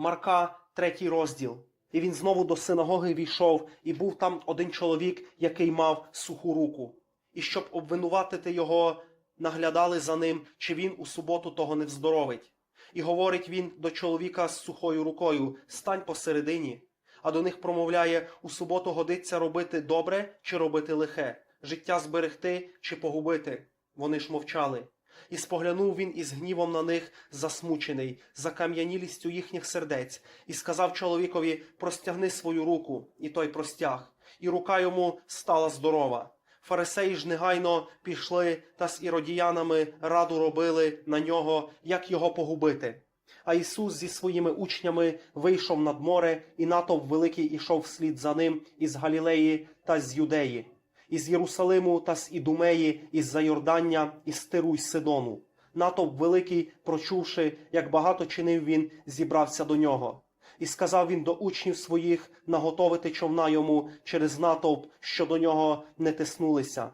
Марка, третій розділ. І він знову до синагоги війшов, і був там один чоловік, який мав суху руку. І щоб обвинуватити його, наглядали за ним, чи він у суботу того не вздоровить. І говорить він до чоловіка з сухою рукою: стань посередині. А до них промовляє: у суботу годиться робити добре чи робити лихе, життя зберегти чи погубити. Вони ж мовчали. І споглянув він із гнівом на них засмучений, закам'янілістю їхніх сердець, і сказав чоловікові: простягни свою руку, і той простяг, і рука йому стала здорова. Фарисеї ж негайно пішли та з іродіянами раду робили на нього, як його погубити. А Ісус зі своїми учнями вийшов над море, і натовп великий ішов вслід за ним із Галілеї та з Юдеї, із Єрусалиму та з Ідумеї, із Зайордання, із Тиру й Сидону. Натовп великий, прочувши, як багато чинив він, зібрався до нього. І сказав він до учнів своїх наготовити човна йому через натовп, що до нього не тиснулися.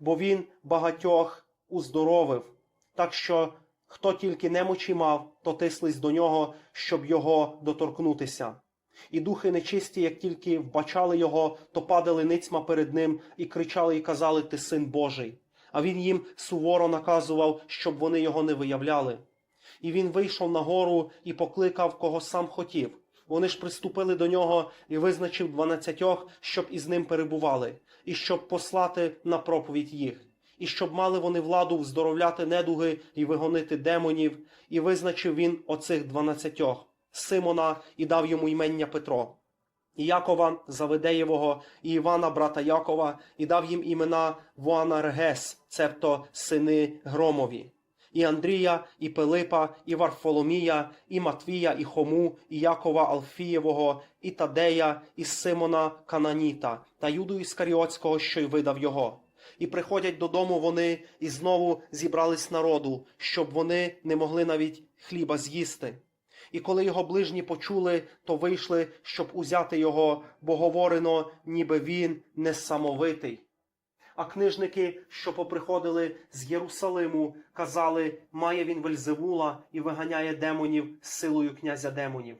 Бо він багатьох уздоровив, так що хто тільки немочі мав, то тислись до нього, щоб його доторкнутися. І духи нечисті, як тільки вбачали його, то падали ницьма перед ним і кричали і казали: Ти син Божий. А він їм суворо наказував, щоб вони його не виявляли. І він вийшов на гору і покликав, кого сам хотів. Вони ж приступили до нього і визначив дванадцятьох, щоб із ним перебували, і щоб послати на проповідь їх, і щоб мали вони владу вздоровляти недуги і вигонити демонів, і визначив він оцих дванадцятьох Симона і дав йому імення Петро. І Якова Заведеєвого, і Івана, брата Якова, і дав їм імена Вуанаргес, цебто сини Громові, і Андрія, і Пилипа, і Варфоломія, і Матвія, і Хому, і Якова Алфієвого, і Тадея, і Симона Кананіта, та Юду Іскаріотського, що й видав його. І приходять додому вони і знову зібрались народу, щоб вони не могли навіть хліба з'їсти. І коли його ближні почули, то вийшли, щоб узяти його, бо говорено, ніби він несамовитий. А книжники, що поприходили з Єрусалиму, казали, має він Вельзевула і виганяє демонів силою князя демонів.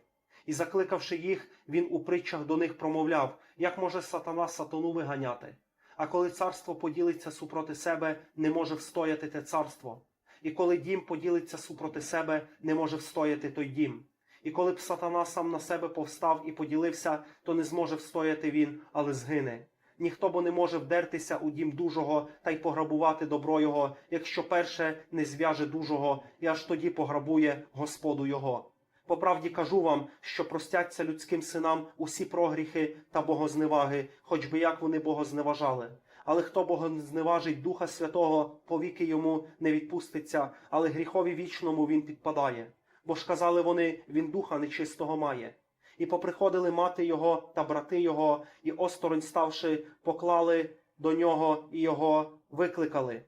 І закликавши їх, він у притчах до них промовляв, як може сатана сатану виганяти. А коли царство поділиться супроти себе, не може встояти те царство. І коли дім поділиться супроти себе, не може встояти той дім. І коли б сатана сам на себе повстав і поділився, то не зможе встояти він, але згине. Ніхто бо не може вдертися у дім дужого та й пограбувати добро його, якщо перше не зв'яже дужого, і аж тоді пограбує Господу його. По правді кажу вам, що простяться людським синам усі прогріхи та богозневаги, хоч би як вони богозневажали. Але хто богозневажить Духа Святого, повіки йому не відпуститься, але гріхові вічному він підпадає. Бо ж казали вони, він духа нечистого має. І поприходили мати його та брати його, і осторонь ставши, поклали до нього і його викликали.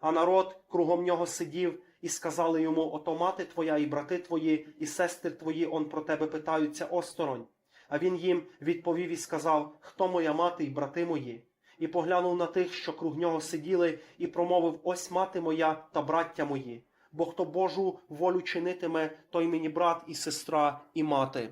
А народ кругом нього сидів і сказали йому: Ото мати твоя, і брати твої, і сестри твої он про тебе питаються осторонь. А він їм відповів і сказав: Хто моя мати і брати мої? І поглянув на тих, що круг нього сиділи, і промовив: Ось мати моя та браття мої. Бо хто Божу волю чинитиме, той мені брат і сестра, і мати.